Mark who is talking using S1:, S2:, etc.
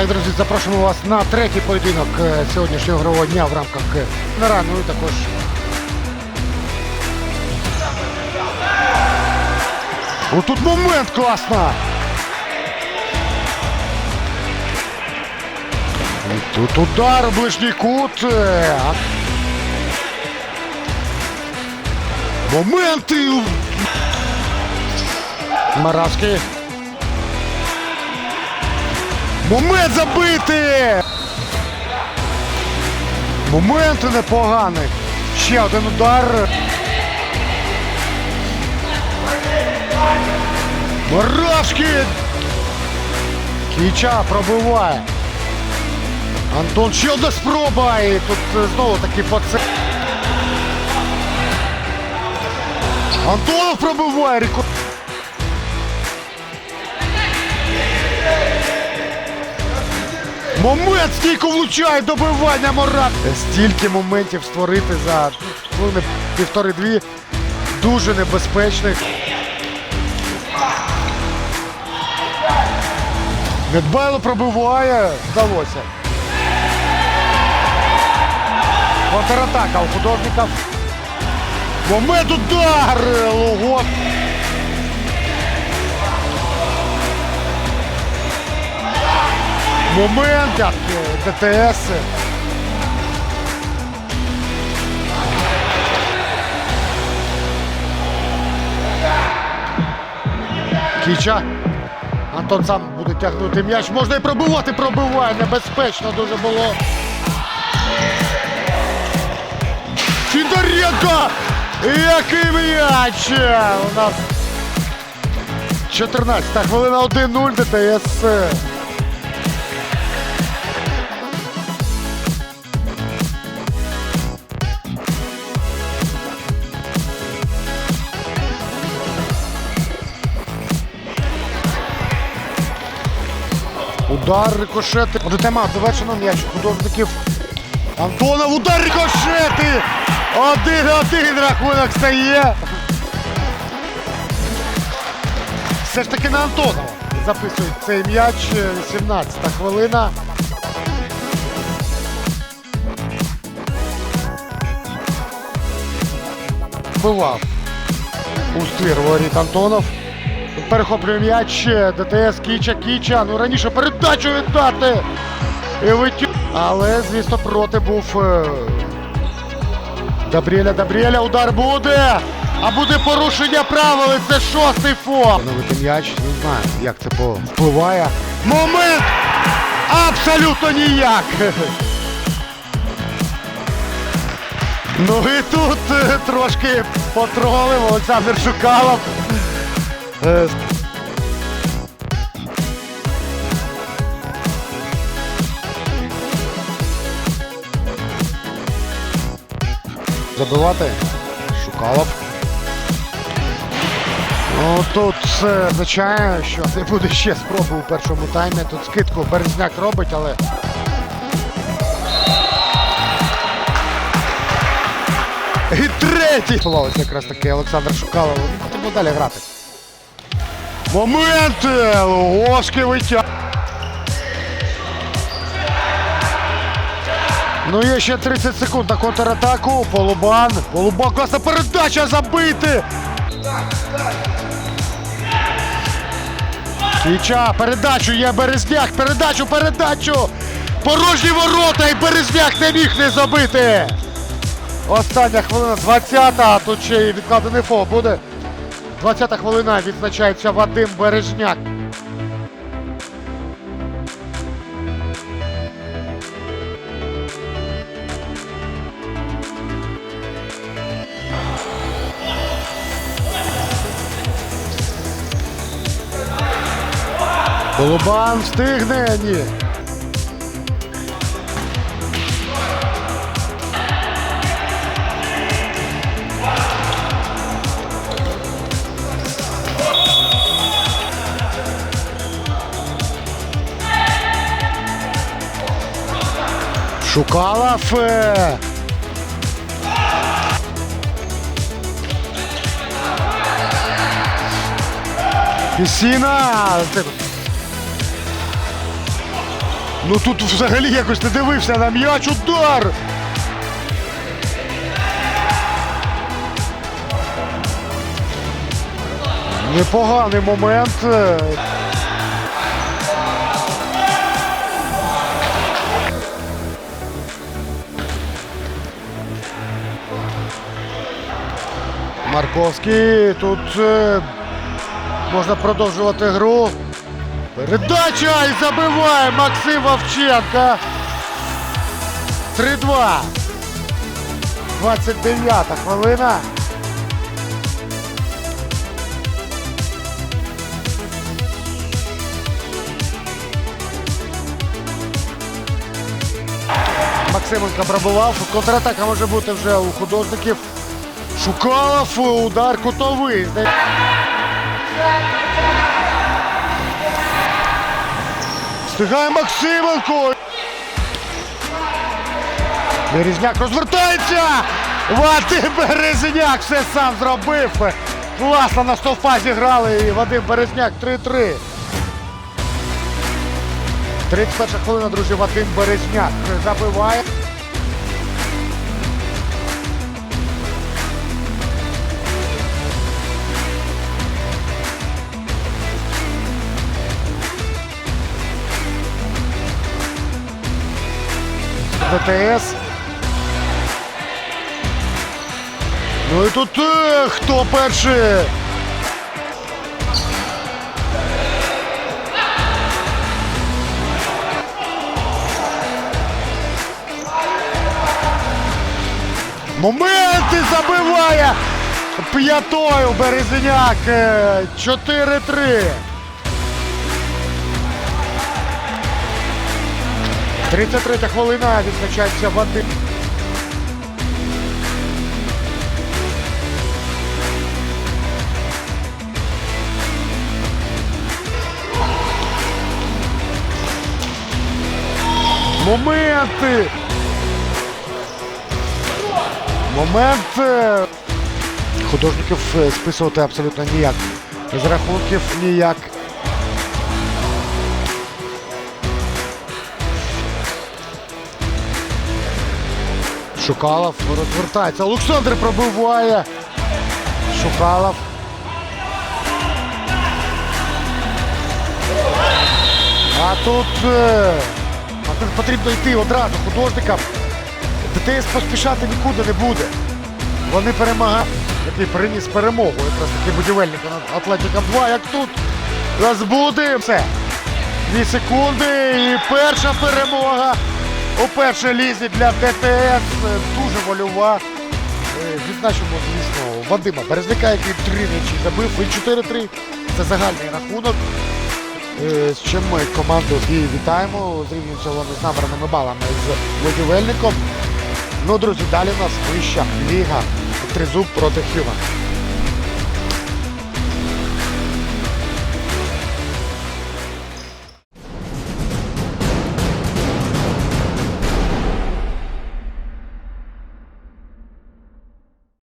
S1: Так, друзі, запрошуємо вас на третій поєдинок е, сьогоднішнього ігрового дня в рамках е, Нара, ну і також. О, тут момент класно! І тут удар ближній кут. е, Моменти! Маравський. Момент забити! Моменти непогані. Ще один удар. Моравський! Кіча пробиває. Антон ще одна спроба. І тут е, знову таки поце. Антонов пробиває рекорд. Момент стійко влучає добивання Морат. Стільки моментів створити за хвилини півтори-дві. Дуже небезпечних. Недбайло пробиває. Вдалося. Контратака у художників. Момент удар! Лугон. Момент як, е, ДТС. Кіча. Антон сам буде тягнути м'яч. Можна і пробивати, пробиває. Небезпечно дуже було. Фідоренко! Який м'яч! У нас 14 хвилина 1-0 ДТС. Удар рикошети. Буде тема завершено м'яч художників. Антонов удар рикошети! Один-один рахунок стає. Все ж таки на Антонова записують цей м'яч. 17 хвилина. Бивав у ствір Антонов. Перехоплює м'яч. ДТС Кіча, Кіча. Ну раніше передачу віддати. І витю... Але, звісно, проти був е, Добрєля, Добрєля, удар буде! А буде порушення правил, це шостий фол. Новити м'яч, не знаю, як це впливає. Момент! Абсолютно ніяк! Ну і тут е, трошки потролив Олександр Шукалов. Е, Забивати. Шукалов. Ну тут це означає, що не буде ще спроби у першому таймі. Тут скидку Березняк робить, але. І третій! Ховалося якраз таки Олександр Шукалов. Будемо далі грати. Момент! Луговський витяг. Ну є ще 30 секунд на контратаку. Полубан. Полубан, класна передача забити. Кіча, передачу є Березняк, передачу, передачу. Порожні ворота і Березняк не міг не забити. Остання хвилина, 20-та, тут ще й відкладений фол буде. 20-та хвилина відзначається Вадим Бережняк. Голубан встигне, ні. Шукалов. е. Пісіна. Ну тут взагалі якось не дивився на м'яч. Удар! Непоганий момент. Марковський тут е, можна продовжувати гру. Передача і забиває Максим Вовченко. 3-2. 29 хвилина. Максименко пробував. Контратака може бути вже у художників. Шукалов, удар кутовий. Встигає Максименко. Березняк розвертається. Вадим Березняк все сам зробив. Класно на стовпа зіграли і Вадим Березняк 3-3. 31 хвилина, друзі, Вадим Березняк забиває. ВТС. Ну і тут е, хто перший? Моменти забиває п'ятою Березняк. Е, 4-3. 33 хвилина відзначається Вадим. Моменти. Момент. Художників е, списувати абсолютно ніяк. З рахунків ніяк. Шукалов розвертається. Олександр пробиває. Шукалов. А тут, е, а тут потрібно йти одразу художникам. ДТС поспішати нікуди не буде. Вони перемагають. Який приніс перемогу. Якраз таки будівельник над Атлетиком 2, як тут. Розбуди. Все. Дві секунди і перша перемога у першій лізі для ДТС. Дуже вольова. Е, Відзначимо, звісно, Вадима Березняка, який три м'ячі забив. І 4-3. Це загальний рахунок. Е, З чим ми команду і вітаємо. Зрівнюються вони з набраними балами з будівельником. Ну, друзі, далі у нас вища ліга. Тризуб проти Хюма.